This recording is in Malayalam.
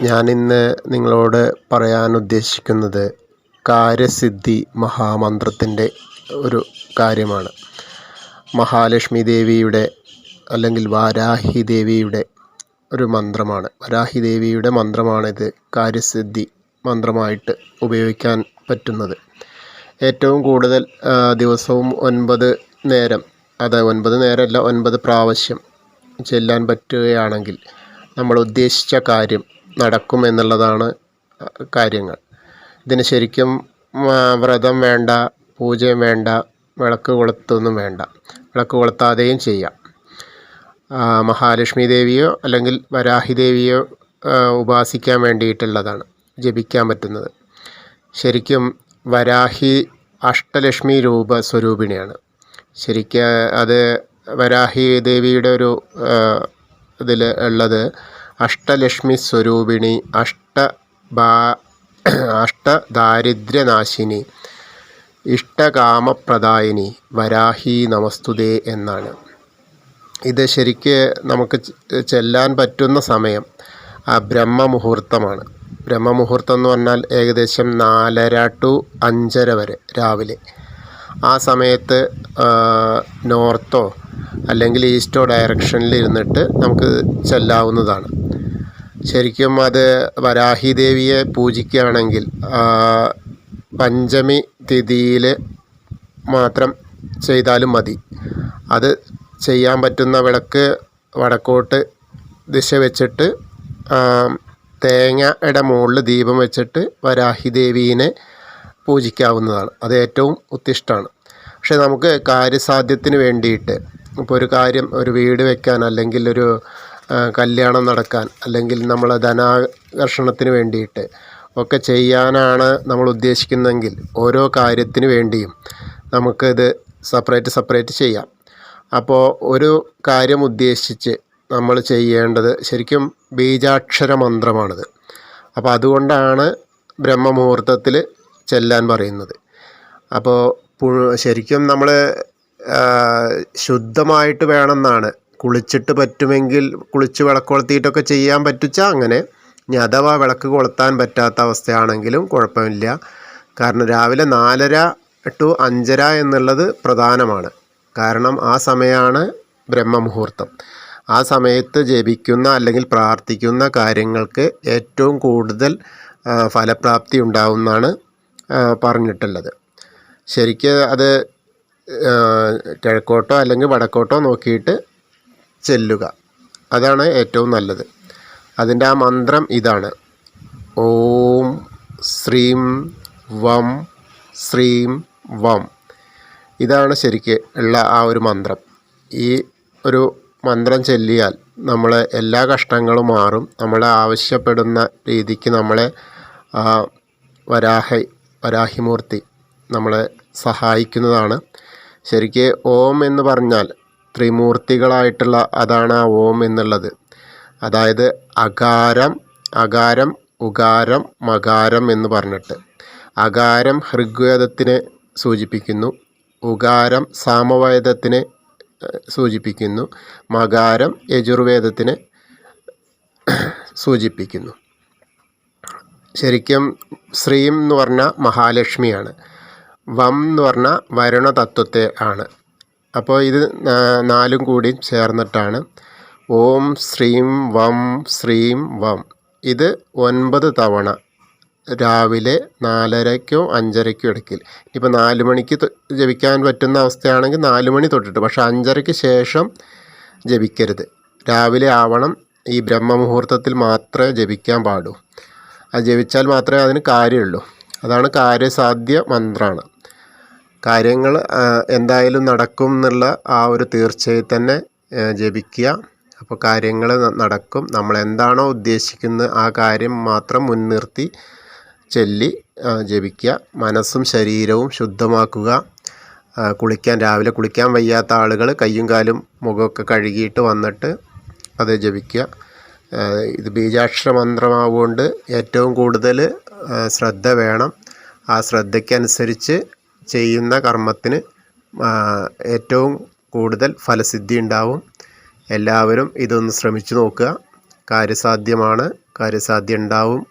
ഞാനിന്ന് നിങ്ങളോട് പറയാൻ ഉദ്ദേശിക്കുന്നത് കാര്യസിദ്ധി മഹാമന്ത്രത്തിന്റെ ഒരു കാര്യമാണ്. മഹാലക്ഷ്മി ദേവിയുടെ അല്ലെങ്കിൽ വാരാഹി ദേവിയുടെ ഒരു മന്ത്രമാണ്. വരാഹി ദേവിയുടെ മന്ത്രമാണിത് കാര്യസിദ്ധി മന്ത്രമായിട്ട് ഉപയോഗിക്കാൻ പറ്റുന്നത്. ഏറ്റവും കൂടുതൽ ദിവസവും ഒൻപത് നേരം അത് ഒൻപത് നേരമല്ല ഒൻപത് പ്രാവശ്യം ചെല്ലാൻ പറ്റുകയാണെങ്കിൽ നമ്മൾ ഉദ്ദേശിച്ച കാര്യം നടക്കും എന്നുള്ളതാണ് കാര്യങ്ങൾ. ഇതിന് ശരിക്കും വ്രതം വേണ്ട പൂജയും വേണ്ട വിളക്ക് കൊളുത്തൊന്നും വേണ്ട. വിളക്ക് കൊളുത്താതെയും ചെയ്യാം. മഹാലക്ഷ്മി ദേവിയോ അല്ലെങ്കിൽ വരാഹി ദേവിയോ ഉപാസിക്കാൻ വേണ്ടിയിട്ടുള്ളതാണ് ജപിക്കാൻ പറ്റുന്നത്. ശരിക്കും വരാഹി അഷ്ടലക്ഷ്മി രൂപ സ്വരൂപിണിയാണ്. ശരിക്കും അത് വരാഹി ദേവിയുടെ ഒരു ഇതിൽ ഉള്ളത് അഷ്ടലക്ഷ്മി സ്വരൂപിണി അഷ്ട അഷ്ടദാരിദ്ര്യനാശിനി ഇഷ്ടകാമപ്രദായിനി വരാഹി നമസ്തുതേ എന്നാണ്. ഇത് ശരിക്ക് നമുക്ക് ചെല്ലാൻ പറ്റുന്ന സമയം ആ ബ്രഹ്മമുഹൂർത്തമാണ്. ബ്രഹ്മമുഹൂർത്തം എന്ന് പറഞ്ഞാൽ ഏകദേശം നാലര ടു അഞ്ചര വരെ രാവിലെ. ആ സമയത്ത് നോർത്തോ അല്ലെങ്കിൽ ഈസ്റ്റോ ഡയറക്ഷനിൽ ഇരുന്നിട്ട് നമുക്ക് ചെല്ലാവുന്നതാണ്. ശരിക്കും അത് വരാഹി ദേവിയെ പൂജിക്കുകയാണെങ്കിൽ പഞ്ചമി തിഥിയിൽ മാത്രം ചെയ്താലും മതി. അത് ചെയ്യാൻ പറ്റുന്ന വിളക്ക് വടക്കോട്ട് ദിശ വെച്ചിട്ട് തേങ്ങയുടെ മുകളിൽ ദീപം വെച്ചിട്ട് വരാഹി ദേവീനെ പൂജിക്കാവുന്നതാണ്. അത് ഏറ്റവും ഉത്തിഷ്ടമാണ് പക്ഷേ നമുക്ക് കാര്യസാധ്യത്തിന് വേണ്ടിയിട്ട് ഇപ്പോൾ ഒരു കാര്യം ഒരു വീട് വെക്കാൻ അല്ലെങ്കിൽ ഒരു കല്യാണം നടക്കാൻ അല്ലെങ്കിൽ നമ്മൾ ധനാകർഷണത്തിന് വേണ്ടിയിട്ട് ഒക്കെ ചെയ്യാനാണ് നമ്മൾ ഉദ്ദേശിക്കുന്നതെങ്കിൽ ഓരോ കാര്യത്തിന് വേണ്ടിയും നമുക്കിത് സെപ്പറേറ്റ് സെപ്പറേറ്റ് ചെയ്യാം. അപ്പോൾ ഒരു കാര്യം ഉദ്ദേശിച്ച് നമ്മൾ ചെയ്യേണ്ടത് ശരിക്കും ബീജാക്ഷര മന്ത്രമാണിത്. അപ്പോൾ അതുകൊണ്ടാണ് ബ്രഹ്മമുഹൂർത്തത്തിൽ ചെല്ലാൻ പറയുന്നത്. അപ്പോൾ ശരിക്കും നമ്മൾ ശുദ്ധമായിട്ട് വേണമെന്നാണ് കുളിച്ചിട്ട് പറ്റുമെങ്കിൽ കുളിച്ച് വിളക്ക് കൊളുത്തിയിട്ടൊക്കെ ചെയ്യാൻ പറ്റുച്ചാൽ അങ്ങനെ. ഇനി അഥവാ വിളക്ക് കൊളുത്താൻ പറ്റാത്ത അവസ്ഥയാണെങ്കിലും കുഴപ്പമില്ല. കാരണം രാവിലെ നാലര ടു അഞ്ചര എന്നുള്ളത് പ്രധാനമാണ്. കാരണം ആ സമയമാണ് ബ്രഹ്മമുഹൂർത്തം. ആ സമയത്ത് ജപിക്കുന്ന അല്ലെങ്കിൽ പ്രാർത്ഥിക്കുന്ന കാര്യങ്ങൾക്ക് ഏറ്റവും കൂടുതൽ ഫലപ്രാപ്തി ഉണ്ടാവുമെന്നാണ് പറഞ്ഞിട്ടുള്ളത്. ശരിക്ക് അത് കിഴക്കോട്ടോ അല്ലെങ്കിൽ വടക്കോട്ടോ നോക്കിയിട്ട് ചെല്ലുക. അതാണ് ഏറ്റവും നല്ലത്. അതിന്റെ ആ മന്ത്രം ഇതാണ്. ഓം ശ്രീം വം ശ്രീം വം. ഇതാണ് ശരിക്ക് ഉള്ള ആ ഒരു മന്ത്രം. ഈ ഒരു മന്ത്രം ചൊല്ലിയാൽ നമ്മളെ എല്ലാ കഷ്ടങ്ങളും മാറും. നമ്മളെ ആവശ്യപ്പെടുന്ന രീതിക്ക് നമ്മളെ വരാഹ വരാഹിമൂർത്തി നമ്മളെ സഹായിക്കുന്നതാണ്. ശരിക്ക് ഓം എന്ന് പറഞ്ഞാൽ ത്രിമൂർത്തികളായിട്ടുള്ള അതാണ് ആ ഓം എന്നുള്ളത്. അതായത് അകാരം അകാരം ഉകാരം മകാരം എന്ന് പറഞ്ഞിട്ട്. അകാരം ഋഗ്വേദത്തിനെ സൂചിപ്പിക്കുന്നു. ഉകാരം സാമവേദത്തിനെ സൂചിപ്പിക്കുന്നു. മകാരം യജുർവേദത്തിനെ സൂചിപ്പിക്കുന്നു. ശരിക്കും ശ്രീം എന്ന് പറഞ്ഞാൽ മഹാലക്ഷ്മിയാണ്. വം എന്ന് പറഞ്ഞാൽ വരുണതത്വത്തെ ആണ്. അപ്പോൾ ഇത് നാലും കൂടി ചേർന്നിട്ടാണ്. ഓം ശ്രീം വം ശ്രീം വം. ഇത് ഒൻപത് തവണ. രാവിലെ നാലരയ്ക്കോ അഞ്ചരയ്ക്കോ ഇടയ്ക്കിൽ. ഇപ്പോൾ നാല് മണിക്ക് ജപിക്കാൻ പറ്റുന്ന അവസ്ഥയാണെങ്കിൽ നാല് മണി തൊട്ടിട്ട്. പക്ഷേ അഞ്ചരയ്ക്ക് ശേഷം ജപിക്കരുത്. രാവിലെ ആവണം ഈ ബ്രഹ്മമുഹൂർത്തത്തിൽ മാത്രമേ ജപിക്കാൻ പാടൂ. അത് ജപിച്ചാൽ മാത്രമേ അതിന് കാര്യമുള്ളൂ. അതാണ് കാര്യസാധ്യ മന്ത്രമാണ് കാര്യങ്ങൾ എന്തായാലും നടക്കും എന്നുള്ള ആ ഒരു തീർച്ചയിൽ തന്നെ ജപിക്കുക. അപ്പോൾ കാര്യങ്ങൾ നടക്കും. നമ്മൾ എന്താണോ ഉദ്ദേശിക്കുന്നത് ആ കാര്യം മാത്രം മുൻനിർത്തി ചൊല്ലി ജപിക്കുക. മനസ്സും ശരീരവും ശുദ്ധമാക്കുക. കുളിക്കാൻ രാവിലെ കുളിക്കാൻ വയ്യാത്ത ആളുകൾ കയ്യും കാലും മുഖമൊക്കെ കഴുകിയിട്ട് വന്നിട്ട് അത് ജപിക്കുക. ഇത് ബീജാക്ഷര മന്ത്രമാവുകൊണ്ട് ഏറ്റവും കൂടുതൽ ശ്രദ്ധ വേണം. ആ ശ്രദ്ധയ്ക്കനുസരിച്ച് ചെയ്യുന്ന കർമ്മത്തിന് ഏറ്റവും കൂടുതൽ ഫലസിദ്ധി ഉണ്ടാവും എല്ലാവരും ഇതൊന്ന് ശ്രമിച്ചു നോക്കുക. കാര്യസാധ്യമാണ്. കാര്യസാധ്യം ഉണ്ടാവും